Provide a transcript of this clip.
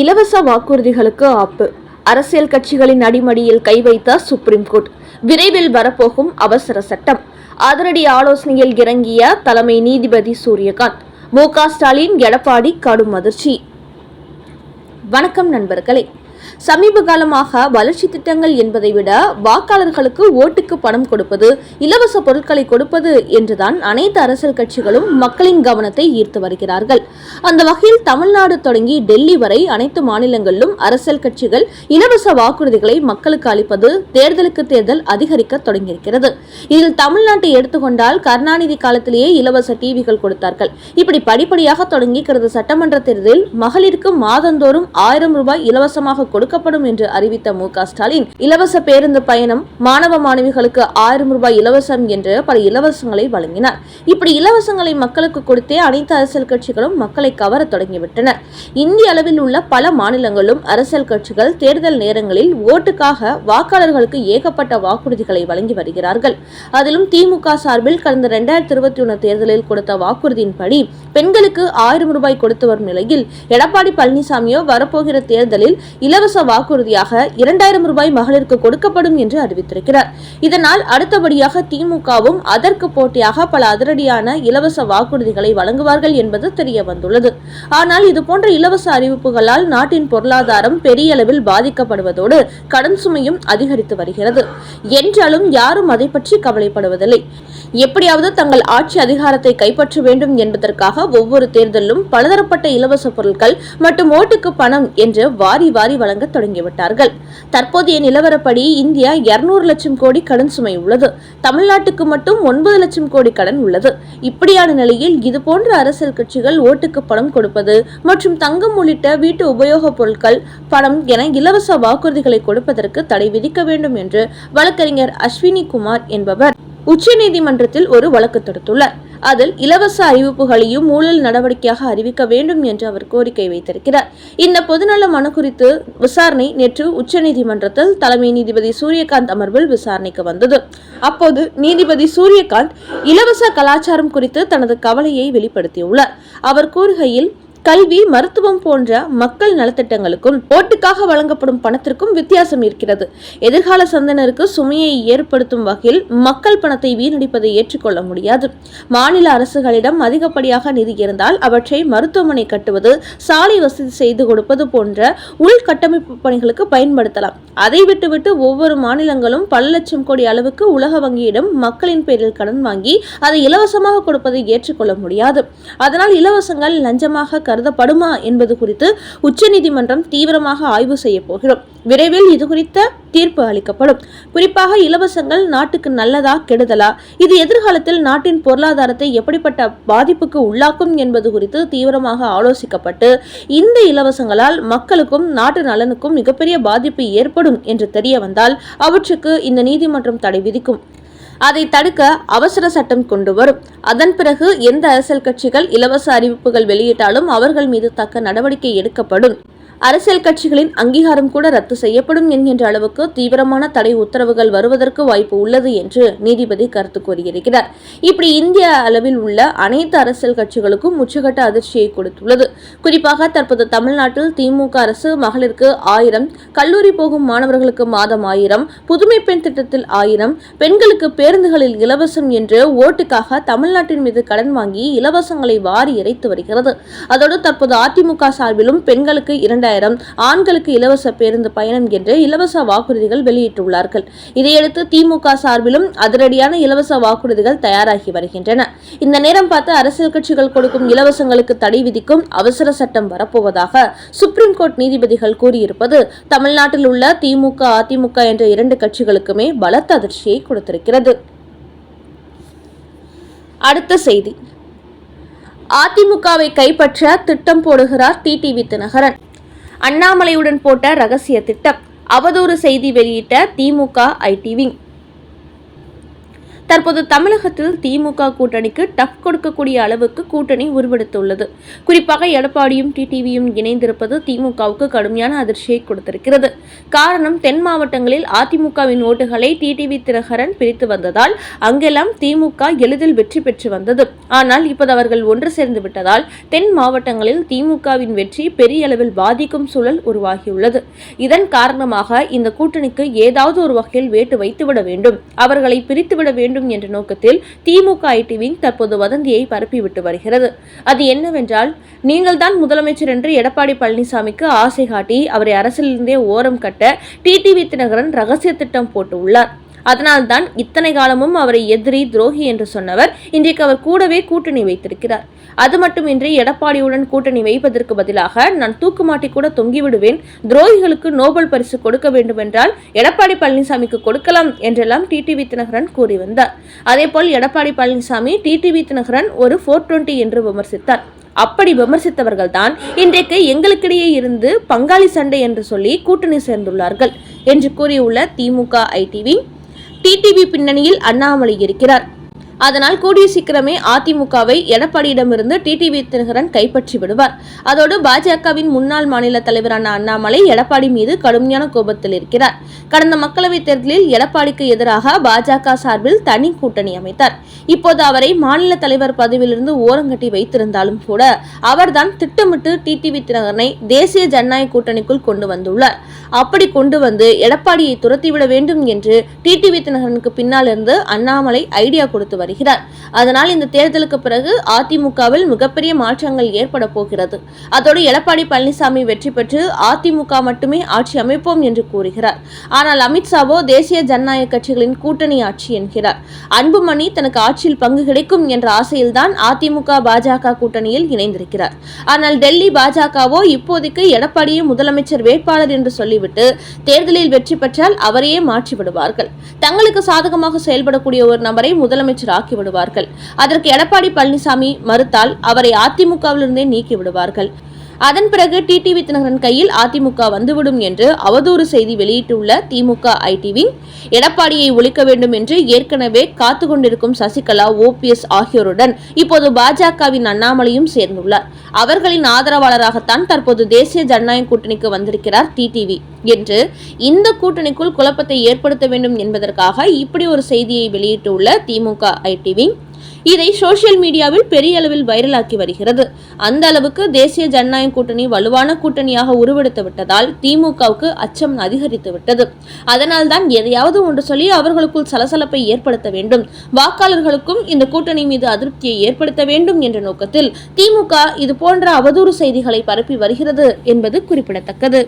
இலவச வாக்குறுதிகளுக்கு ஆப்பு. அரசியல் கட்சிகளின் அடிமடியில் கை வைத்த சுப்ரீம் கோர்ட். விரைவில் வரப்போகும் அவசர சட்டம். அதிரடி ஆலோசனையில் இறங்கிய தலைமை நீதிபதி சூரியகாந்த். மு ஸ்டாலின் எடப்பாடி கடும் அதிர்ச்சி. வணக்கம் நண்பர்களே. சமீப காலமாக வளர்ச்சி திட்டங்கள் என்பதை விட வாக்காளர்களுக்கு ஓட்டுக்கு பணம் கொடுப்பது இலவச பொருட்களை கொடுப்பது என்றுதான் அனைத்து அரசியல் கட்சிகளும் மக்களின் கவனத்தை ஈர்த்து வருகிறார்கள். அந்த வகையில் தமிழ்நாடு தொடங்கி டெல்லி வரை அனைத்து மாநிலங்களிலும் அரசியல் கட்சிகள் இலவச வாக்குறுதிகளை மக்களுக்கு அளிப்பது தேர்தலுக்கு தேர்தல் அதிகரிக்க தொடங்கியிருக்கிறது. இதில் தமிழ்நாட்டை எடுத்துக்கொண்டால் கருணாநிதி காலத்திலேயே இலவச டிவிகள் கொடுத்தார்கள். இப்படி படிப்படியாக தொடங்கி கடந்த சட்டமன்ற தேர்தலில் மகளிருக்கு மாதந்தோறும் ஆயிரம் ரூபாய் இலவசமாக கொடுக்கப்படும் என்று அறிவித்த மு ஸ்டாலின் இலவச பேருந்து பயணம் மாணவ மாணவிகளுக்கு ஆயிரம் ரூபாய் இலவசம் என்று பல இலவசங்களை வழங்கினார். இப்படி இலவசங்களை மக்களுக்கு கொடுத்தே அனைத்து அரசியல் கட்சிகளும் மக்களை கவர தொடங்கிவிட்டனர். இந்திய அளவில் உள்ள பல மாநிலங்களும் அரசியல் கட்சிகள் தேர்தல் நேரங்களில் ஓட்டுக்காக வாக்காளர்களுக்கு ஏகப்பட்ட வாக்குறுதிகளை வழங்கி வருகிறார்கள். அதிலும் திமுக சார்பில் கடந்த இரண்டாயிரத்தி இருபத்தி ஒன்று தேர்தலில் கொடுத்த வாக்குறுதியின்படி பெண்களுக்கு ஆயிரம் ரூபாய் கொடுத்து வரும் நிலையில் எடப்பாடி பழனிசாமியோ வரப்போகிற தேர்தலில் இலவச வாக்குறுதியாக இரண்டாயிரம் ரூபாய் மகளிருக்கு கொடுக்கப்படும் என்று அறிவித்திருக்கிறார். இதனால் அடுத்தபடியாக திமுகவும் அதற்கு போட்டியாக பல அதிரடியான இலவச வாக்குறுதிகளை வழங்குவார்கள் என்பது தெரிய வந்துள்ளது ஆனால் இதுபோன்ற இலவச அறிவிப்புகளால் நாட்டின் பொருளாதாரம் பெரிய அளவில் பாதிக்கப்படுவதோடு கடன் சுமையும் அதிகரித்து வருகிறது. என்றாலும் யாரும் அதை பற்றி கவலைப்படுவதில்லை. எப்படியாவது தங்கள் ஆட்சி அதிகாரத்தை கைப்பற்ற வேண்டும் என்பதற்காக ஒவ்வொரு தேர்தலிலும் பலதரப்பட்ட இலவச பொருட்கள் மற்றும் ஓட்டுக்கு பணம் என்று வாரி வாரி வழங்க தொடங்கிவிட்டார்கள். தற்போதைய நிலவரப்படி இந்தியா இருநூறு லட்சம் கோடி கடன் சுமை உள்ளது. தமிழ்நாட்டுக்கு மட்டும் ஒன்பது லட்சம் கோடி கடன் உள்ளது. இப்படியான நிலையில் இதுபோன்ற அரசியல் கட்சிகள் ஓட்டுக்கு பணம் கொடுப்பது மற்றும் தங்கம் உள்ளிட்ட வீட்டு உபயோகப் பொருட்கள் பணம் என இலவச வாக்குறுதிகளை கொடுப்பதற்கு தடை விதிக்க வேண்டும் என்று வழக்கறிஞர் அஸ்வினி குமார் என்பவர். உச்சநீதிமன்றத்தில் ஒரு வழக்கு தொடுத்துள்ளார். அதில் இலவச அறிவிப்புகளையும் ஊழல் நடவடிக்கையாக அறிவிக்க வேண்டும் என்று அவர் கோரிக்கை வைத்திருக்கிறார். இந்த பொதுநல மனு குறித்து விசாரணை நேற்று உச்சநீதிமன்றத்தில் தலைமை நீதிபதி சூரியகாந்த் அமர்வில் விசாரணைக்கு வந்தது. அப்போது நீதிபதி சூரியகாந்த் இலவச கலாச்சாரம் குறித்து தனது கவலையை வெளிப்படுத்தியுள்ளார். அவர் கூறுகையில் கல்வி மருத்துவம் போன்ற மக்கள் நலத்திட்டங்களுக்கும் ஓட்டுக்காக வழங்கப்படும் பணத்திற்கும் வித்தியாசம் இருக்கிறது. எதிர்கால சந்தனருக்கு சுமையை ஏற்படுத்தும் வகையில் மக்கள் பணத்தை வீணடிப்பதை ஏற்றுக்கொள்ள முடியாது. மாநில அரசுகளிடம் அதிகப்படியாக நிதி இருந்தால் அவற்றை மருத்துவமனை கட்டுவது சாலை வசதி செய்து கொடுப்பது போன்ற உள்கட்டமைப்பு பணிகளுக்கு பயன்படுத்தலாம். அதை விட்டுவிட்டு ஒவ்வொரு மாநிலங்களும் பல லட்சம் கோடி அளவுக்கு உலக வங்கியிடம் மக்களின் பேரில் கடன் வாங்கி அதை இலவசமாக கொடுப்பதை ஏற்றுக்கொள்ள முடியாது. அதனால் இலவசங்கள் லஞ்சமாக கருதப்படுமா என்பது குறித்து உச்சநீதிமன்றம் தீவிரமாக ஆய்வு செய்ய போகிறோம். விரைவில் இது குறித்த தீர்ப்பு அளிக்கப்படும். குறிப்பாக இலவசங்கள் நாட்டுக்கு நல்லதா கெடுதலா? இது எதிர்காலத்தில் நாட்டின் பொருளாதாரத்தை எப்படிப்பட்ட பாதிப்புக்கு உள்ளாக்கும் என்பது குறித்து தீவிரமாக ஆலோசிக்கப்பட்டு இந்த இலவசங்களால் மக்களுக்கும் நாட்டு நலனுக்கும் மிகப்பெரிய பாதிப்பு ஏற்படும் என்று தெரிய வந்தால் அவற்றுக்கு இந்த நீதிமன்றம் தடை விதிக்கும். அதை தடுக்க அவசர சட்டம் கொண்டு வரும். அதன் பிறகு எந்த அரசியல் கட்சிகள் இலவச அறிவிப்புகள் வெளியிட்டாலும் அவர்கள் மீது தக்க நடவடிக்கை எடுக்கப்படும். அரசியல் கட்சிகளின் அங்கீகாரம் கூட ரத்து செய்யப்படும் என்கின்ற அளவுக்கு தீவிரமான தடை உத்தரவுகள் வருவதற்கு வாய்ப்பு உள்ளது என்று நீதிபதி கருத்து கூறியிருக்கிறார். இப்படி இந்திய அளவில் உள்ள அனைத்து அரசியல் கட்சிகளுக்கும் உச்சகட்ட அதிர்ச்சியை கொடுத்துள்ளது. குறிப்பாக தற்போது தமிழ்நாட்டில் திமுக அரசு மகளிருக்கு ஆயிரம் கல்லூரி போகும் மாணவர்களுக்கு மாதம் ஆயிரம் புதுமை பெண் திட்டத்தில் ஆயிரம் பெண்களுக்கு பேருந்துகளில் இலவசம் என்று ஓட்டுக்காக தமிழ்நாட்டின் மீது கடன் வாங்கி இலவசங்களை வாரி இறைத்து வருகிறது. அதோடு தற்போது அதிமுக சார்பிலும் பெண்களுக்கு இரண்டாயிரம் ஆண்களுக்கு இலவச பேருந்து பயணம் என்று இலவச வாக்குறுதிகள் வெளியிட்டுள்ளார்கள். இதையடுத்து திமுக சார்பிலும் அதிரடியான இலவச வாக்குறுதிகள் தயாராகி வருகின்றன. இந்த நேரம் பார்த்து அரசியல் கட்சிகள் கொடுக்கும் இலவசங்களுக்கு தடை விதிக்கும் அவசர சட்டம் வரப்போவதாக சுப்ரீம் கோர்ட் நீதிபதிகள் கூறியிருப்பது தமிழ்நாட்டில் உள்ள திமுக அதிமுக என்ற இரண்டு கட்சிகளுக்குமே பலத்த அதிர்ச்சியை கொடுத்திருக்கிறது. அடுத்த செய்தி. அதிமுகவை கைப்பற்ற திட்டம் போடுகிறார் டிடிவி தினகரன். அண்ணாமலையுடன் போட்ட ரகசிய திட்டம் அவதூறு செய்தி வெளியிட்ட திமுக ஐடி விங். தற்போது தமிழகத்தில் திமுக கூட்டணிக்கு டஃப் கொடுக்கக்கூடிய அளவுக்கு கூட்டணி உருவெடுத்துள்ளது. குறிப்பாக எடப்பாடியும் டிடிவியும் இணைந்திருப்பது திமுகவுக்கு கடுமையான அதிர்ச்சியை கொடுத்திருக்கிறது. காரணம் தென் மாவட்டங்களில் அதிமுகவின் ஓட்டுகளை டிடிவி திரகரன் பிரித்து வந்ததால் அங்கெல்லாம் திமுக எளிதில் வெற்றி பெற்று வந்தது. ஆனால் இப்போது அவர்கள் ஒன்று சேர்ந்து விட்டதால் தென் மாவட்டங்களில் திமுகவின் வெற்றி பெரிய அளவில் பாதிக்கும் சூழல் உருவாகியுள்ளது. இதன் காரணமாக இந்த கூட்டணிக்கு ஏதாவது ஒரு வகையில் வேட்டு வைத்துவிட வேண்டும். அவர்களை பிரித்துவிட வேண்டும் என்ற நோக்கத்தில் திமுக ஐடிவிங் தற்போது வதந்தியை பரப்பிவிட்டு வருகிறது. அது என்னவென்றால் நீங்கள் தான் முதலமைச்சர் என்று எடப்பாடி பழனிசாமிக்கு ஆசை காட்டி அவரை அரசிலிருந்தே ஓரம் கட்ட டிடிவி தினகரன் ரகசிய திட்டம் போட்டு உள்ளார். அதனால்தான் இத்தனை காலமும் அவரை எதிரி துரோகி என்று சொன்னவர் இன்றைக்கு அவர் கூடவே கூட்டணி வைத்திருக்கிறார். அது மட்டுமின்றி எடப்பாடியுடன் கூட்டணி வைப்பதற்கு பதிலாக நான் தூக்குமாட்டி கூட தொங்கிவிடுவேன். துரோகிகளுக்கு நோபல் பரிசு கொடுக்க வேண்டுமென்றால் எடப்பாடி பழனிசாமிக்கு கொடுக்கலாம் என்றெல்லாம் டிடிவி தினகரன் கூறி வந்தார். அதேபோல் எடப்பாடி பழனிசாமி டிடிவி தினகரன் ஒரு ஃபோர் டுவெண்ட்டி என்று விமர்சித்தார். அப்படி விமர்சித்தவர்கள் தான் இன்றைக்கு எங்களுக்கிடையே இருந்து பங்காளி சண்டை என்று சொல்லி கூட்டணி சேர்ந்துள்ளார்கள் என்று கூறியுள்ள திமுக ஐடிவி டிடிவி பின்னணியில் அண்ணாமலை இருக்கிறார். அதனால் கூடிய சீக்கிரமே அதிமுகவை எடப்பாடியிடமிருந்து டிடிவி தினகரன் கைப்பற்றி விடுவார். அதோடு பாஜகவின் முன்னாள் மாநில தலைவரான அண்ணாமலை எடப்பாடி மீது கடுமையான கோபத்தில் இருக்கிறார். கடந்த மக்களவைத் தேர்தலில் எடப்பாடிக்கு எதிராக பாஜக சார்பில் தனி கூட்டணி அமைத்தார். இப்போது அவரை மாநில தலைவர் பதவியிலிருந்து ஓரங்கட்டி வைத்திருந்தாலும் கூட அவர்தான் திட்டமிட்டு டிடிவி தினகரனை தேசிய ஜனநாயக கூட்டணிக்குள் கொண்டு வந்துள்ளார். அப்படி கொண்டு வந்து எடப்பாடியை துரத்திவிட வேண்டும் என்று டிடிவி தினகரனுக்கு பின்னால் இருந்து அண்ணாமலை ஐடியா கொடுத்து வருகிறார். அதனால் இந்த தேர்தலுக்கு பிறகு அதிமுகவில் மிகப்பெரிய மாற்றங்கள் ஏற்பட போகிறது. அதோடு எடப்பாடி பழனிசாமி வெற்றி பெற்று அதிமுக மட்டுமே ஆட்சி அமைப்போம் என்று கூறுகிறார். ஆனால் அமித்ஷாவோ தேசிய ஜனநாயக கட்சிகளின் கூட்டணி ஆட்சி என்கிறார். அன்புமணி தனக்கு ஆட்சியில் பங்கு கிடைக்கும் என்ற ஆசையில்தான் அதிமுக பாஜக கூட்டணியில் இணைந்திருக்கிறார். ஆனால் டெல்லி பாஜகவோ இப்போதைக்கு எடப்பாடியே முதலமைச்சர் வேட்பாளர் என்று சொல்லிவிட்டு தேர்தலில் வெற்றி பெற்றால் அவரையே மாற்றிவிடுவார்கள். தங்களுக்கு சாதகமாக செயல்படக்கூடிய ஒரு நபரை முதலமைச்சர் தாக்கி விடுவார்கள் அதற்கு எடப்பாடி பழனிசாமி மறுத்தால் அவரை அதிமுகவிலிருந்தே நீக்கி விடுவார்கள் அதன் பிறகு டிடிவி தினகரன் கையில் அதிமுக வந்துவிடும் என்று அவதூறு செய்தி வெளியிட்டுள்ள திமுக ஐடிவி எடப்பாடியை ஒழிக்க வேண்டும் என்று ஏற்கனவே காத்து கொண்டிருக்கும் சசிகலா ஓபிஎஸ் ஆகியோருடன் இப்போது பாஜகவின் அண்ணாமலையும் சேர்ந்துள்ளார். அவர்களின் ஆதரவாளராகத்தான் தற்போது தேசிய ஜனநாயக கூட்டணிக்கு வந்திருக்கிறார் டிடிவி என்று இந்த கூட்டணிக்குள் குழப்பத்தை ஏற்படுத்த வேண்டும் என்பதற்காக இப்படி ஒரு செய்தியை வெளியிட்டுள்ள திமுக ஐடிவி இதை சோசியல் மீடியாவில் பெரிய அளவில் வைரலாக்கி வருகிறது. அந்த அளவுக்கு தேசிய ஜனநாயக கூட்டணி வலுவான கூட்டணியாக உருவெடுத்து விட்டதால் திமுகவுக்கு அச்சம் அதிகரித்து விட்டது. அதனால்தான் எதையாவது ஒன்று சொல்லி அவர்களுக்குள் சலசலப்பை ஏற்படுத்த வேண்டும். வாக்காளர்களுக்கும் இந்த கூட்டணி மீது அதிருப்தியை ஏற்படுத்த வேண்டும் என்ற நோக்கத்தில் திமுக இது போன்ற அவதூறு செய்திகளை பரப்பி வருகிறது என்பது குறிப்பிடத்தக்கது.